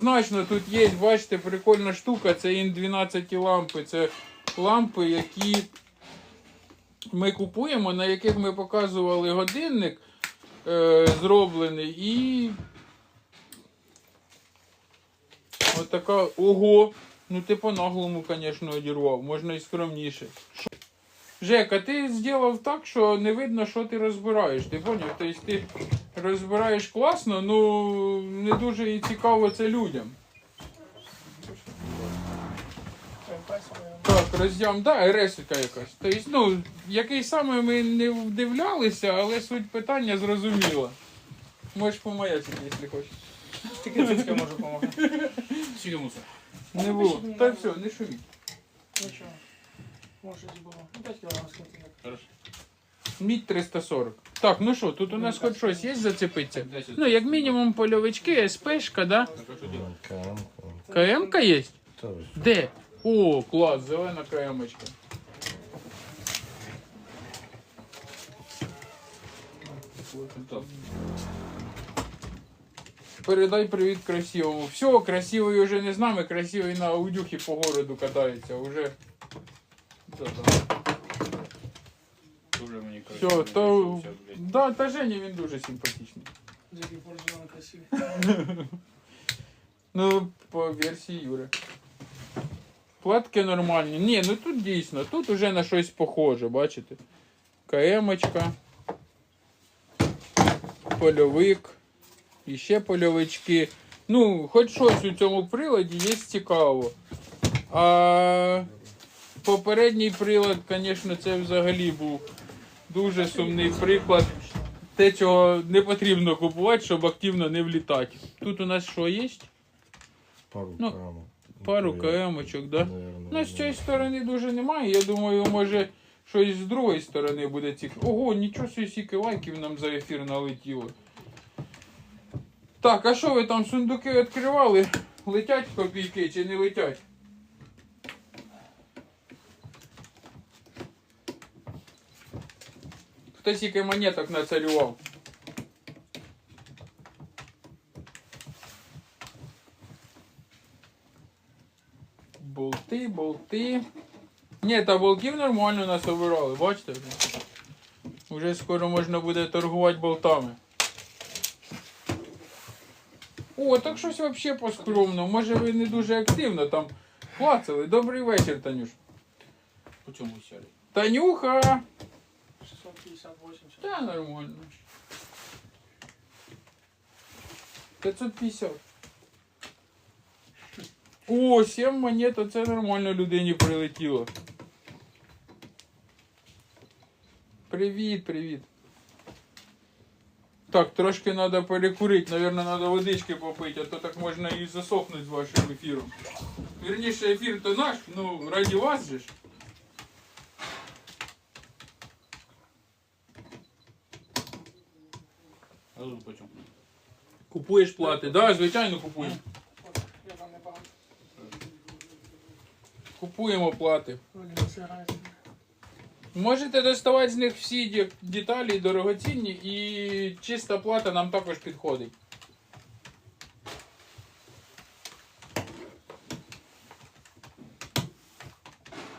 Значно тут є, бачите, прикольна штука, це ін 12 лампи. Це лампи, які ми купуємо, на яких ми показували годинник е, зроблений і. Отака. Ого! Ну ти по-наглому, звісно, одірвав, можна і скромніше. Жека, ти зробив так, що не видно, що ти розбираєш. Ти поняв? Тобто ти розбираєш класно, ну не дуже і цікаво це людям. Так, роз'ям, да, ресика якась. Тобто, ну, який саме ми не вдивлялися, але суть питання зрозуміла. Можеш помаячити, якщо хочеш. Тільки цицька може допомогти. Сюди мусор. Не було. Та все, не шуміть. Нічого. Може щось було. Ну 5 кілограм скиньте. Хорошо. Мідь 340. Так, ну що, тут у нас хоч щось є зацепиться? Ну, як мінімум польовички, СПшка, да? КМ-ка є? Де? О, клас, зелена КМ-очка. Передай привіт красивому. Все, красивий уже не з нами, красивий на аудюхі по городу катається. Уже. Да-да. Дуже мені Все, то. Да, та Женя він дуже симпатичний. З яких пор красиві. Ну, по версії Юри. Платки нормальні. Ні, ну тут дійсно, тут уже на щось похоже, бачите? КМочка. Польовик. І ще польовички. Ну, хоч щось у цьому приладі є цікаво. А попередній прилад, звісно, це взагалі був дуже сумний приклад. Те, чого не потрібно купувати, щоб активно не влітати. Тут у нас що є? Пару Ну, км. Пару КМочок, да? Ну, з цієї сторони дуже немає. Я думаю, може щось з другої сторони буде цікаво. Ого, нічого собі скільки лайків нам за ефір налетіло. Так, а що ви там сундуки відкривали? Летять копійки чи не летять? Хто скільки монеток нацарював? Болти, болти. Ні, та болтів нормально нас обирали, бачите? Уже скоро можна буде торгувати болтами. О, так щось взагалі по-скромно. Може ви не дуже активно там клацали. Добрий вечір, Танюш. По цьому сяли. Танюха! 650, 80. Та нормально. 550. О, 7 монет, оце нормально людині прилетіло. Привіт, привіт. Так, трошки треба перекурити, Наверно, треба водички попити, а то так можна і засохнути з вашим ефіром. Вірніше, ефір то наш, ну, раді вас же ж. Купуєш плати. Да, звичайно купуємо. Я там не багато. Купуємо плати. Можете доставати з них всі деталі дорогоцінні і чиста плата нам також підходить.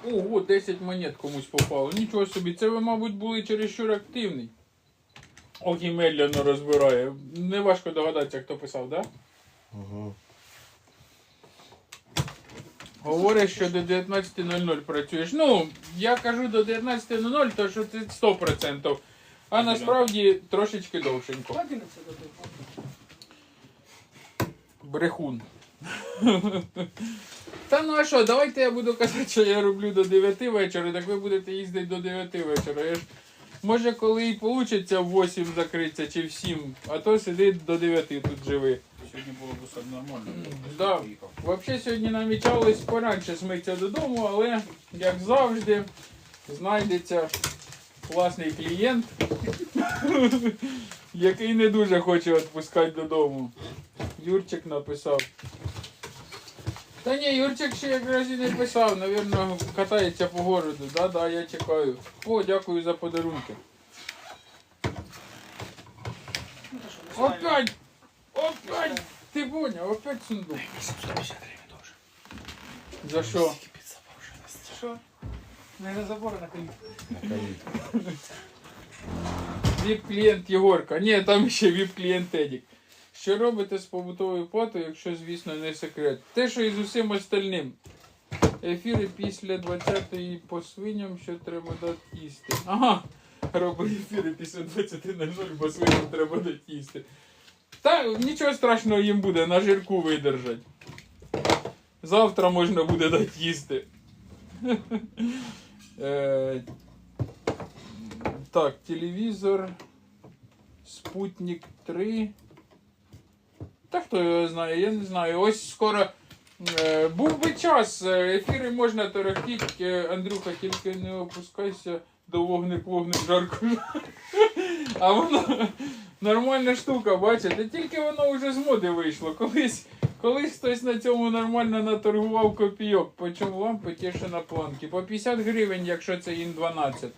Ого, 10 монет комусь попало. Нічого собі, це ви, мабуть, були чересчур активний. Ох, і медляно розбирає. Неважко догадатися, хто писав, так? Да? Угу. Говориш, що до 19.00 працюєш. Ну, я кажу до 19.00, то що це 100%. А насправді трошечки довшенько. 11 до тих. Брехун. Та ну а що, давайте я буду казати, що я роблю до 9 вечора, так ви будете їздити до 9 вечора. Я ж, може, коли і вийде в 8 закритися чи в 7, а то сидить до 9 тут живи. Сьогодні було б досить нормально. Да. Взагалі сьогодні намічалось поранше смитися додому, але, як завжди, знайдеться класний клієнт, який не дуже хоче відпускати додому. Юрчик написав. Та ні, Юрчик ще якраз і не писав, навірно, катається по городу. Да-да, я чекаю. О, дякую за подарунки. Опять! Опять! Ти поняв, опять сундук. 850 гривень дуже. За що? Що? Не на забор, а на калітку. Віп-клієнт Єгорка. Ні, там ще віп-клієнт Едік. Що робите з побутовою платою, якщо, звісно, не секрет? Те, що і з усім остальним. Ефіри після 20-ї по свиням, що треба дати їсти. Ага. Роби ефіри після 20.00, по свиням треба дати їсти. Та нічого страшного їм буде, на жирку видержать. Завтра можна буде дати їсти. Е, Так, телевізор. Спутник 3. Та хто його знає, я не знаю. Ось скоро. Е, був би час, е, ефіри можна торохтіть, е, Андрюха, тільки не опускайся до вогник, вогник, жарко. А воно нормальна штука, бачите, тільки воно вже з моди вийшло. Колись, колись хтось на цьому нормально наторгував копійок. Почав лампи ті, що на планки. По 50 гривень, якщо це ін 12.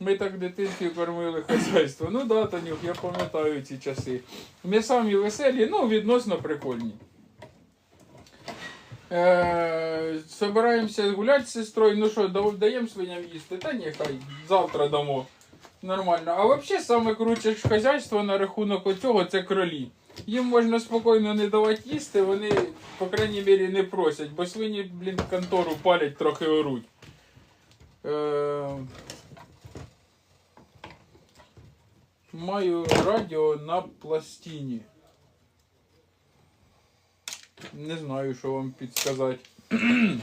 Ми так в дитинстві кормили хазяйство. Ну да, Танюх, я пам'ятаю ці часи. Ми самі веселі, ну відносно прикольні. Е, собираємося гуляти з сестрою. Ну що, даємо свиням їсти? Та ні, хай завтра дамо. Нормально. А взагалі саме круче хазяйство на рахунок оцього це кролі. Їм можна спокійно не давати їсти, вони, по крайній мірі, не просять, бо свині, блін, контору палять, трохи оруть. Е, Маю радіо на пластині. Не знаю, що вам підсказати.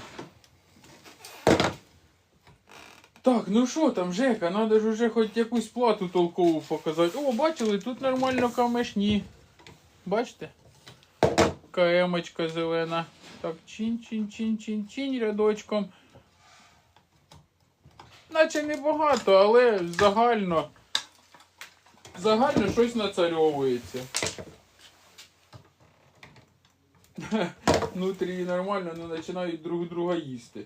Так, ну що там, Жека, надо ж уже хоч якусь плату толкову показати. О, бачили, тут нормально камешні. Бачите? КМочка зелена. Так, чин-чин-чин-чин-чин рядочком. Наче небагато, але загально. Загально щось нацарьовується. Внутрі нормально, але починають друг друга їсти.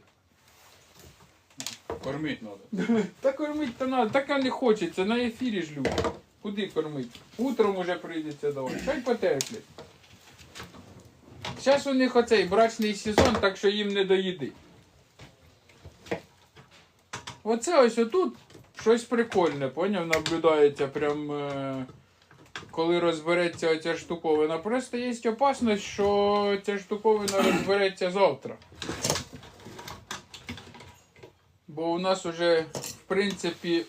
Кормить надо. Та кормить то надо, так а не хочеться, на ефірі ж люди. Куди кормить? Утром уже прийдеться давати. Хай потерплять. Зараз у них оцей брачний сезон, так що їм не до їди. Оце ось отут щось прикольне, поняв, наблюдається прям. Е- коли розбереться оця штуковина. Просто є опасність, що ця штуковина розбереться завтра. Бо у нас уже, в принципі,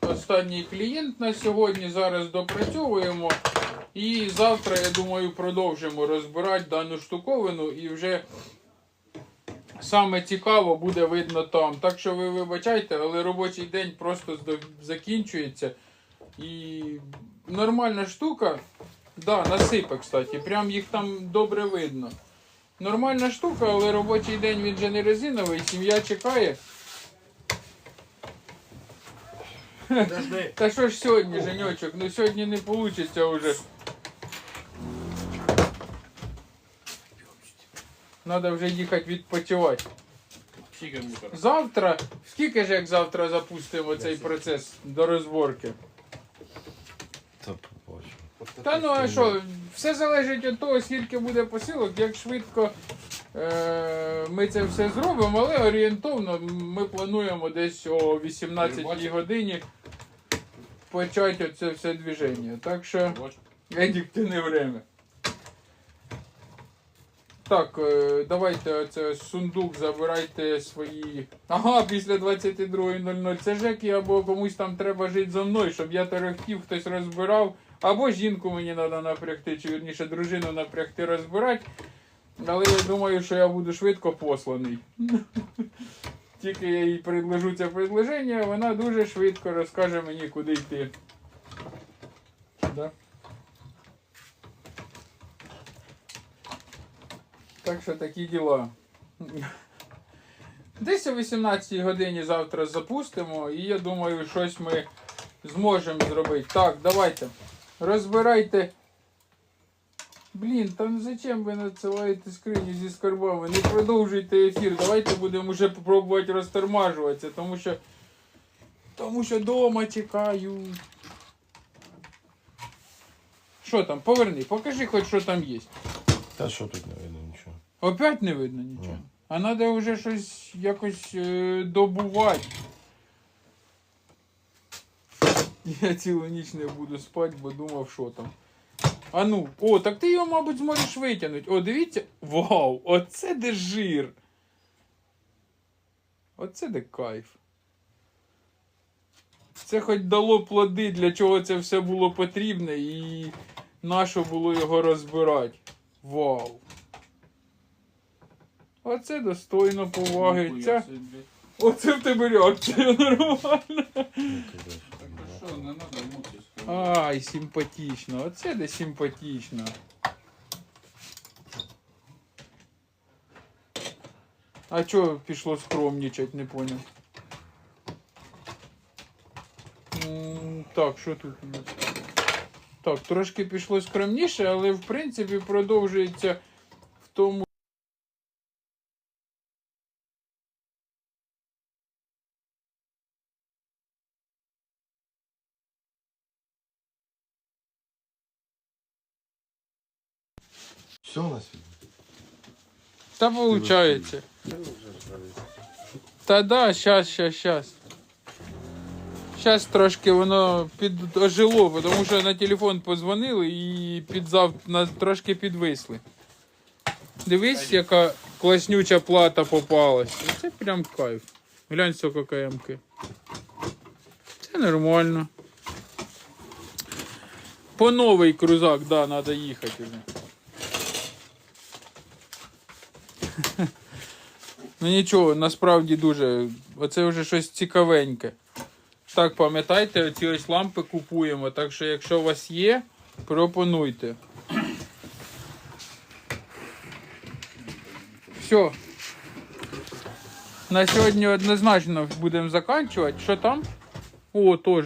останній клієнт на сьогодні. Зараз допрацьовуємо. І завтра, я думаю, продовжимо розбирати дану штуковину і вже саме цікаво буде видно там. Так що ви вибачайте, але робочий день просто закінчується. І нормальна штука. Да, насипе, кстати. Прям їх там добре видно. Нормальна штука, але робочий день він же не резиновий, сім'я чекає. Та що ж сьогодні, Женьочок? Ну сьогодні не вийде вже. Надо вже їхати відпочивати. Скільки? Завтра, скільки ж як завтра запустимо цей процес до розборки? Та. Та ну а що, все залежить від того, скільки буде посилок, як швидко е- ми це все зробимо, але орієнтовно ми плануємо десь о 18 годині почати це все движення. Так що. Едік, ти не время. Так, е, давайте оце сундук, забирайте свої. Ага, після 22.00. Це Жеки або комусь там треба жити зо мною, щоб я терехтів, хтось розбирав. Або жінку мені треба напрягти, чи вірніше дружину напрягти розбирати. Але я думаю, що я буду швидко посланий. Тільки я їй предложу це предложення, вона дуже швидко розкаже мені, куди йти. Да? Так що такі діла. Десь о 18 годині завтра запустимо, і я думаю, щось ми зможемо зробити. Так, давайте. Розбирайте. Блін, там зачем ви надсилаєте скриню зі скарбами? Не продовжуйте ефір. Давайте будемо вже пробувати розтормажуватися, тому що. Тому що дома чекають. Що там? Поверни, покажи хоч що там є. Та що тут нічого. Опять не видно нічого. Ні. А треба вже щось якось е, добувати. Я цілу ніч не буду спати, бо думав, що там. А ну, о, так ти його, мабуть, зможеш витягнути. О, дивіться. Вау! Оце де жир. Оце де кайф. Це хоч дало плоди, для чого це все було потрібне, і нащо було його розбирати. Вау! Оце достойно поваги. Ця... Оце в тебе реакція нормальна. Що, не надо мучитися. Ай, симпатично. Оце де симпатично. А чого пішло скромнічать, не поняв. Так, що тут у нас? Так, трошки пішло скромніше, але в принципі продовжується в тому. Все у нас видно? Та виходить. Та да, щас, щас, щас. Щас трошки воно підожило, тому що на телефон позвонили і підзав... на... трошки підвисли. Дивись, яка класнюча плата попалась. Це прям кайф. Глянь, скільки КМки. Це нормально. По новий крузак, да, треба їхати вже. Ну нічого, насправді дуже. Оце вже щось цікавеньке. Так, пам'ятайте, оці ось лампи купуємо. Так що, якщо у вас є, пропонуйте. Все. На сьогодні однозначно будемо закінчувати. Що там? О, теж.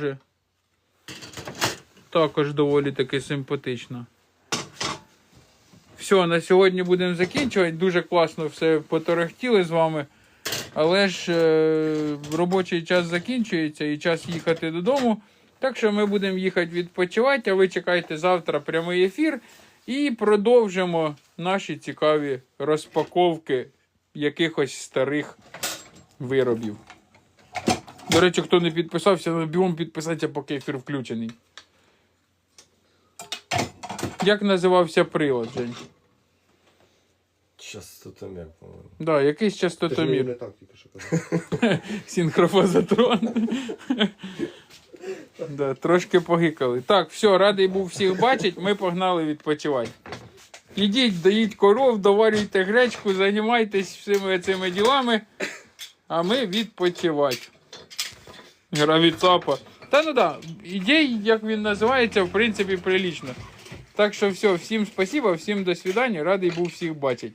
Також доволі таки симпатично. Все, на сьогодні будемо закінчувати. Дуже класно все поторохтіли з вами. Але ж е, робочий час закінчується і час їхати додому. Так що ми будемо їхати відпочивати, а ви чекайте завтра прямий ефір і продовжимо наші цікаві розпаковки якихось старих виробів. До речі, хто не підписався, ну бігом підписатися, поки ефір включений. Як називався прилад, Жень? Частотомір, по-моєму. Да, якийсь Ти ж мені частотомір. не так тільки що казав. Синхрофазотрон. да, трошки погикали. Так, все, радий був всіх бачити. Ми погнали відпочивати. Ідіть, доїть коров, доварюйте гречку, займайтесь всіми цими ділами, а ми відпочивати. Гравіцапа. Та ну да, ідей, як він називається, в принципі, прилічно. Так що все, всім спасибо, всім до свидання, радий був всіх бачити.